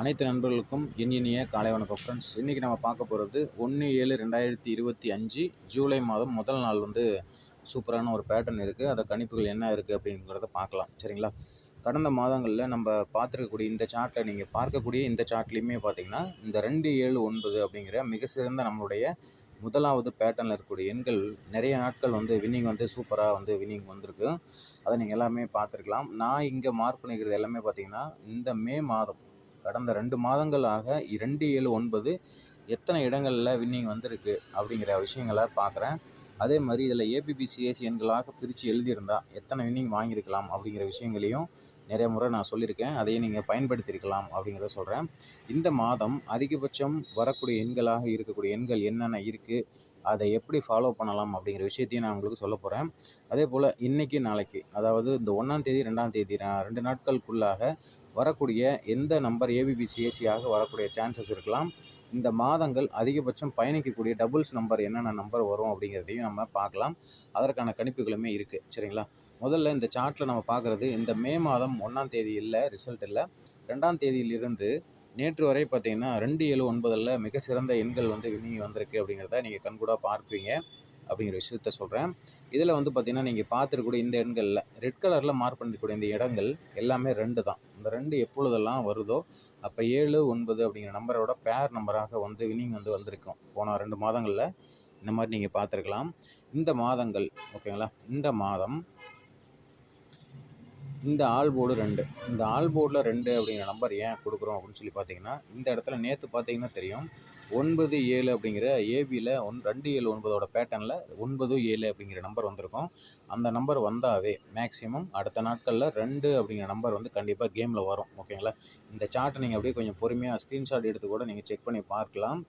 அனைத்து நண்பர்களுக்கும் என் இனிய காலை வணக்கம் ஃப்ரெண்ட்ஸ் இன்றைக்கி நம்ம பார்க்க போகிறது ஒன்று ஏழு ரெண்டாயிரத்தி இருபத்தி அஞ்சு ஜூலை மாதம் முதல் நாள் வந்து சூப்பரான ஒரு பேட்டர்ன் இருக்குது அதை கணிப்புகள் என்ன இருக்குது அப்படிங்கிறத பார்க்கலாம். சரிங்களா? கடந்த மாதங்களில் நம்ம பார்த்துருக்கக்கூடிய இந்த சார்ட்டில் நீங்கள் பார்க்கக்கூடிய இந்த சார்ட்லேயுமே பார்த்தீங்கன்னா இந்த ரெண்டு ஏழு ஒன்பது அப்படிங்கிற மிக சிறந்த நம்மளுடைய முதலாவது பேட்டர்னில் இருக்கக்கூடிய எண்கள் நிறைய நாட்கள் வந்து வின்னிங் வந்து சூப்பராக வந்து வின்னிங் வந்திருக்கு. அதை நீங்கள் எல்லாமே பார்த்துருக்கலாம். நான் இங்கே மார்க் பண்ணிக்கிறது எல்லாமே பார்த்தீங்கன்னா இந்த மே மாதம் கடந்த ரெண்டு மாதங்களாக இரண்டு ஏழு ஒன்பது எத்தனை இடங்களில் வின்னிங் வந்திருக்கு அப்படிங்கிற விஷயங்களை பார்க்குறேன். அதே மாதிரி இதில் ஏபிபிசிஎஸ் எண்களாக பிரித்து எழுதியிருந்தா எத்தனை வின்னிங் வாங்கியிருக்கலாம் அப்படிங்கிற விஷயங்களையும் நிறைய முறை நான் சொல்லியிருக்கேன். அதையும் நீங்கள் பயன்படுத்தியிருக்கலாம் அப்படிங்கிறத சொல்கிறேன் இந்த மாதம் அதிகபட்சம் வரக்கூடிய எண்களாக இருக்கக்கூடிய எண்கள் என்னென்ன இருக்குது அதை எப்படி ஃபாலோ பண்ணலாம் அப்படிங்கிற விஷயத்தையும் நான் உங்களுக்கு சொல்ல போகிறேன் அதே போல் இன்றைக்கி நாளைக்கு அதாவது இந்த ஒன்றாம் தேதி ரெண்டாம் தேதி நான் ரெண்டு நாட்களுக்குள்ளாக வரக்கூடிய எந்த நம்பர் ஏபிபிசிஎஸ்சியாக வரக்கூடிய சான்சஸ் இருக்கலாம். இந்த மாதங்கள் அதிகபட்சம் பயணிக்கக்கூடிய டபுள்ஸ் நம்பர் என்னென்ன நம்பர் வரும் அப்படிங்கிறதையும் நம்ம பார்க்கலாம். அதற்கான கணிப்புகளுமே இருக்குது சரிங்களா? முதல்ல இந்த சார்ட்டில் நம்ம பார்க்குறது இந்த மே மாதம் ஒன்றாம் தேதி இல்லை ரிசல்ட் இல்லை. ரெண்டாம் தேதியிலிருந்து நேற்று வரை பார்த்தீங்கன்னா ரெண்டு ஏழு ஒன்பதில் மிக சிறந்த எண்கள் வந்து வினிங்கி வந்திருக்கு அப்படிங்கிறத நீங்கள் கண்கூடாக பார்ப்பீங்க அப்படிங்கிற விஷயத்த சொல்கிறேன் இதில் வந்து பார்த்திங்கன்னா நீங்கள் பார்த்துருக்கூடிய இந்த எண்களில் ரெட் கலரில் மார்க் பண்ணிருக்கக்கூடிய இந்த இடங்கள் எல்லாமே ரெண்டு தான். இந்த ரெண்டு எப்பொழுதெல்லாம் வருதோ அப்போ ஏழு ஒன்பது அப்படிங்கிற நம்பரோட பேர் நம்பராக வந்து வினிங் வந்து வந்திருக்கும். போன ரெண்டு மாதங்களில் இந்த மாதிரி நீங்கள் பார்த்துருக்கலாம். இந்த மாதங்கள் ஓகேங்களா இந்த மாதம் இந்த ஆல் போர்டு ரெண்டு. இந்த ஆல் போர்டில் ரெண்டு அப்படிங்கிற நம்பர் ஏன் கொடுக்குறோம் அப்படின்னு சொல்லி பார்த்தீங்கன்னா இந்த இடத்துல நேற்று பார்த்தீங்கன்னா தெரியும். ஒன்பது ஏழு அப்படிங்கிற ஏபியில் ஒன் ரெண்டு ஏழு ஒன்பதோட பேட்டர்னில் ஒன்பது ஏழு அப்படிங்கிற நம்பர் வந்திருக்கும். அந்த நம்பர் வந்தாவே மேக்ஸிமம் அடுத்த நாட்களில் ரெண்டு அப்படிங்கிற நம்பர் வந்து கண்டிப்பாக கேமில் வரும். ஓகேங்களா இந்த சார்ட்டை நீங்கள் அப்படியே கொஞ்சம் பொறுமையாக ஸ்க்ரீன்ஷாட் எடுத்து கூட நீங்கள் செக் பண்ணி பார்க்கலாம்.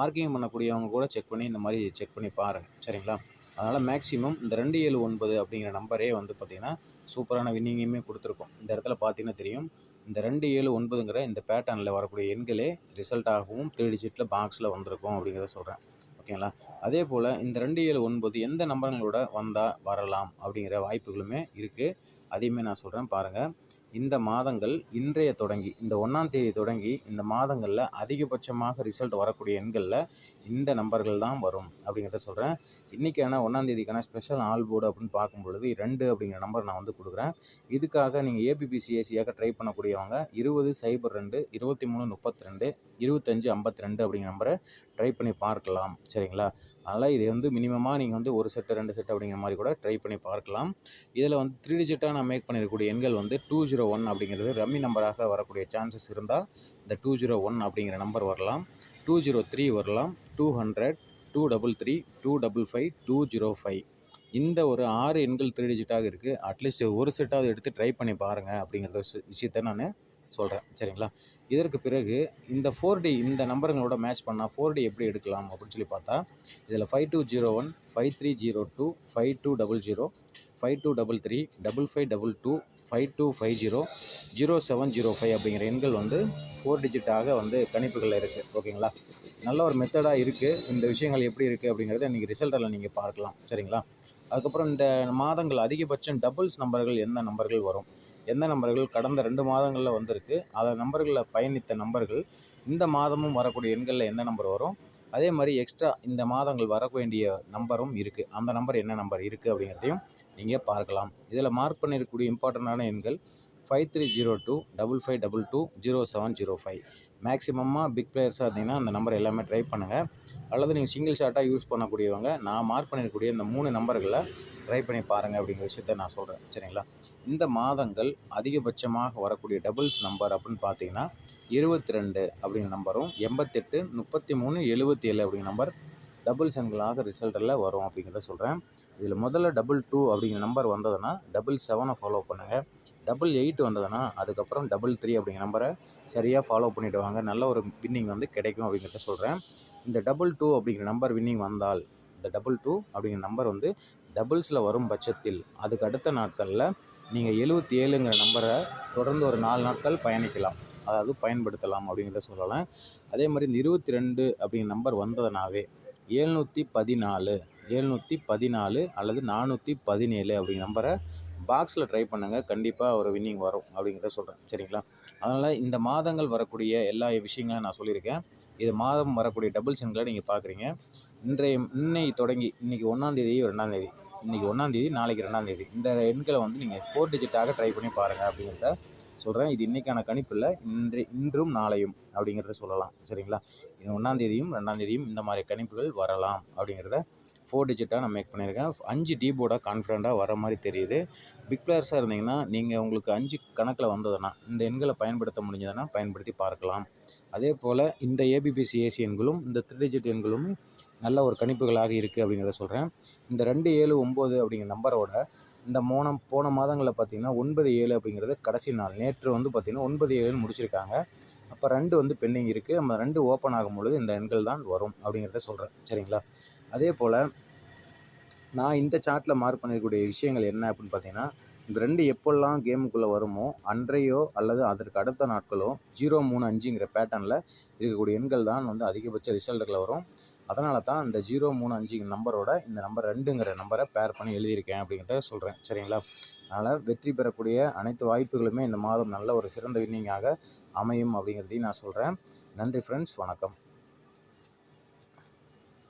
மார்க்கிங் பண்ணக்கூடியவங்க கூட செக் பண்ணி இந்த மாதிரி செக் பண்ணி பாருங்கள் சரிங்களா? அதனால் மேக்ஸிமம் இந்த ரெண்டு ஏழு ஒன்பது அப்படிங்கிற நம்பரே வந்து பார்த்திங்கன்னா சூப்பரான வின்னிங்குமே கொடுத்துருக்கோம். இந்த இடத்துல பார்த்தீங்கன்னா தெரியும். இந்த ரெண்டு ஏழு ஒன்பதுங்கிற இந்த பேட்டர்னில் வரக்கூடிய எண்களே ரிசல்ட்டாகவும் த்ரீ டிஜிட்டில் பாக்ஸில் வந்திருக்கும் அப்படிங்கிறத சொல்கிறேன் ஓகேங்களா அதே போல் இந்த ரெண்டு ஏழு ஒன்பது எந்த நம்பர்களோட வந்தால் வரலாம் அப்படிங்கிற வாய்ப்புகளுமே இருக்குது அதையுமே நான் சொல்கிறேன் பாருங்கள் இந்த மாதங்கள் இன்றைய தொடங்கி இந்த ஒன்றாம் தேதி தொடங்கி இந்த மாதங்களில் அதிகபட்சமாக ரிசல்ட் வரக்கூடிய எண்களில் இந்த நம்பர்கள் தான் வரும் அப்படிங்கிறத சொல்கிறேன் இன்றைக்கான ஒன்றாம் தேதிக்கான ஸ்பெஷல் ஆல் போர்டு அப்படின்னு பார்க்கும் பொழுது ரெண்டு அப்படிங்கிற நம்பர் நான் வந்து கொடுக்குறேன். இதுக்காக நீங்கள் ஏபிபிசிஎஸ்சியாக ட்ரை பண்ணக்கூடியவங்க இருபது சைபர் ரெண்டு இருபத்தி மூணு முப்பத்தி ரெண்டு இருபத்தஞ்சு ஐம்பத்தி ரெண்டு அப்படிங்கிற நம்பரை ட்ரை பண்ணி பார்க்கலாம். சரிங்களா? அதனால் இது வந்து மினிமமாக நீங்கள் வந்து ஒரு செட்டு ரெண்டு செட்டு அப்படிங்கிற மாதிரி கூட ட்ரை பண்ணி பார்க்கலாம். இதில் வந்து த்ரீ டிஜிட்டாக நான் மேக் பண்ணியிருக்கக்கூடிய எண்கள் வந்து டூ ஜீரோ ஒன் அப்படிங்கிறது ரம்மி நம்பராக வரக்கூடிய சான்சஸ் இருந்தால் இந்த டூ ஜீரோ ஒன் அப்படிங்கிற நம்பர் வரலாம். டூ ஜீரோ த்ரீ வரலாம். Two hundred two double three two double five two zero five இந்த ஒரு ஆறு எண்கள் த்ரீ டிஜிட்டாக இருக்குது அட்லீஸ்ட் ஒரு செட்டாவது எடுத்து ட்ரை பண்ணி பாருங்கள் அப்படிங்கிறத விஷயத்த நான் சொல்கிறேன் சரிங்களா? இதற்கு பிறகு இந்த ஃபோர் டி இந்த நம்பருங்களோட மேட்ச் பண்ணால் ஃபோர் டி எப்படி எடுக்கலாம் அப்படின்னு சொல்லி பார்த்தா இதில் five two zero one five three zero two five two double zero five two double three double five double two five two five zero zero seven zero five அப்படிங்கிற எண்கள் வந்து ஃபோர் டிஜிட்டாக வந்து கணிப்புகளில் இருக்குது ஓகேங்களா? நல்ல ஒரு மெத்தடாக இருக்குது இந்த விஷயங்கள் எப்படி இருக்குது அப்படிங்கிறத இன்றைக்கி ரிசல்ட்டில் நீங்கள் பார்க்கலாம். சரிங்களா? அதுக்கப்புறம் இந்த மாதங்கள் அதிகபட்சம் டபுள்ஸ் நம்பர்கள் எந்த நம்பர்கள் வரும்? எந்த நம்பர்கள் கடந்த ரெண்டு மாதங்களில் வந்திருக்கு அதை நம்பர்களில் பயணித்த நம்பர்கள் இந்த மாதமும் வரக்கூடிய எண்களில் எந்த நம்பர் வரும்? அதே மாதிரி எக்ஸ்ட்ரா இந்த மாதங்கள் வர வேண்டிய நம்பரும் இருக்குது அந்த நம்பர் என்ன நம்பர் இருக்குது அப்படிங்கிறதையும் நீங்கள் பார்க்கலாம். இதில் மார்க் பண்ணியிருக்கக்கூடிய இம்பார்ட்டண்ட்டான எண்கள் five three zero two double five double two zero seven zero five மேக்ஸிமமாக big பிளேயர்ஸாக இருந்தீங்கன்னா அந்த நம்பர் எல்லாமே ட்ரை பண்ணுங்கள் அல்லது நீங்கள் சிங்கிள் ஷாட்டாக யூஸ் பண்ணக்கூடியவங்க நான் மார்க் பண்ணியிருக்கக்கூடிய இந்த மூணு நம்பர்களை ட்ரை பண்ணி பாருங்கள் அப்படிங்கிற விஷயத்த நான் சொல்கிறேன் சரிங்களா? இந்த மாதங்கள் அதிகபட்சமாக வரக்கூடிய டபுள்ஸ் நம்பர் அப்படின்னு பார்த்தீங்கன்னா இருபத்தி ரெண்டு அப்படிங்கிற நம்பரும் எண்பத்தெட்டு முப்பத்தி மூணு எழுபத்தி ஏழு அப்படிங்கிற நம்பர் டபுள்ஸ் எண்களாக ரிசல்ட்டில் வரும் அப்படிங்கிறத சொல்கிறேன் இதில் முதல்ல டபுள் டூ அப்படிங்கிற நம்பர் வந்ததுன்னா டபுள் செவனை ஃபாலோ பண்ணுங்கள் டபுள் எயிட் வந்ததுன்னா அதுக்கப்புறம் டபுள் த்ரீ அப்படிங்கிற நம்பரை சரியாக ஃபாலோ பண்ணிவிட்டு வாங்க. நல்ல ஒரு வின்னிங் வந்து கிடைக்கும் அப்படிங்கிறத சொல்கிறேன் இந்த டபுள் டூ அப்படிங்கிற நம்பர் வின்னிங் வந்தால் இந்த டபுள் டூ அப்படிங்கிற நம்பர் வந்து டபுள்ஸில் வரும் பட்சத்தில் அதுக்கு அடுத்த நாட்களில் நீங்கள் எழுபத்தி ஏழுங்கிற நம்பரை தொடர்ந்து ஒரு நாலு நாட்கள் பயணிக்கலாம். அதாவது பயன்படுத்தலாம் அப்படிங்கிறத சொல்லலாம். அதே மாதிரி இந்த இருபத்தி ரெண்டு அப்படிங்கிற நம்பர் வந்ததுனாவே ஏழ்நூற்றி பதினாலு ஏழ்நூற்றி பதினாலு அல்லது நானூற்றி பதினேழு அப்படிங்கிற நம்பரை பாக்ஸில் ட்ரை பண்ணுங்கள் கண்டிப்பாக ஒரு வின்னிங் வரும் அப்படிங்கிறத சொல்கிறேன் சரிங்களா? அதனால் இந்த மாதங்கள் வரக்கூடிய எல்லா விஷயங்களும் நான் சொல்லியிருக்கேன். இது மாதம் வரக்கூடிய டபுள் சென்களை நீங்கள் பார்க்குறீங்க இன்றைய இன்னை தொடங்கி இன்றைக்கி ஒன்றாந்தேதி ரெண்டாந்தேதி இன்றைக்கி ஒன்றாந்தேதி நாளைக்கு ரெண்டாந்தேதி. இந்த எண்களை வந்து நீங்கள் ஃபோர் டிஜிட்டாக ட்ரை பண்ணி பாருங்கள் அப்படிங்கிறத சொல்கிறேன் இது இன்றைக்கான கணிப்பு இல்லை இன்று இன்றும் நாளையும் அப்படிங்கிறத சொல்லலாம். சரிங்களா? இது ஒன்றாந்தேதியும் ரெண்டாந்தேதியும் இந்த மாதிரி கணிப்புகள் வரலாம் அப்படிங்கிறத ஃபோர் டிஜிட்டாக நான் மேக் பண்ணியிருக்கேன். அஞ்சு டீ போர்டாக கான்ஃபிடண்ட்டாக வர மாதிரி தெரியுது. பிக் பிளேயர்ஸாக இருந்தீங்கன்னா நீங்கள் உங்களுக்கு அஞ்சு கணக்கில் வந்ததுன்னா இந்த எண்களை பயன்படுத்த முடிஞ்சதுன்னா பயன்படுத்தி பார்க்கலாம். அதே போல் இந்த ஏபிபிசி ஏசி எண்களும் இந்த த்ரீ டிஜிட் எண்களும் நல்ல ஒரு கணிப்புகளாக இருக்குது அப்படிங்கிறத சொல்கிறேன் இந்த ரெண்டு ஏழு ஒம்பது அப்படிங்கிற நம்பரோட இந்த மோனம் போன மாதங்களில் பார்த்தீங்கன்னா ஒன்பது ஏழு அப்படிங்கிறது கடைசி நாள். நேற்று வந்து பார்த்திங்கன்னா ஒன்பது ஏழுன்னு முடிச்சிருக்காங்க. அப்போ ரெண்டு வந்து பெண்டிங் இருக்குது நம்ம ரெண்டு ஓப்பன் ஆகும் பொழுது இந்த எண்கள் தான் வரும் அப்படிங்கிறத சொல்கிறேன் சரிங்களா? அதே போல் நான் இந்த சார்ட்டில் மார்க் பண்ணிருக்கக்கூடிய விஷயங்கள் என்ன அப்படின்னு பார்த்தீங்கன்னா இந்த ரெண்டு எப்போல்லாம் கேமுக்குள்ளே வருமோ அன்றையோ அல்லது அதற்கு அடுத்த நாட்களோ ஜீரோ மூணு அஞ்சுங்கிற பேட்டர்னில் இருக்கக்கூடிய எண்கள் தான் வந்து அதிகபட்ச ரிசல்ட்டுகளை வரும். அதனால தான் இந்த ஜீரோ மூணு அஞ்சு நம்பரோட இந்த நம்பர் ரெண்டுங்கிற நம்பரை பேர் பண்ணி எழுதியிருக்கேன் அப்படிங்கிறத சொல்கிறேன் சரிங்களா? அதனால் வெற்றி பெறக்கூடிய அனைத்து வாய்ப்புகளுமே இந்த மாதம் நல்ல ஒரு சிறந்த வின்னிங்காக அமையும் அப்படிங்கிறதையும் நான் சொல்கிறேன் நன்றி ஃப்ரெண்ட்ஸ் வணக்கம்.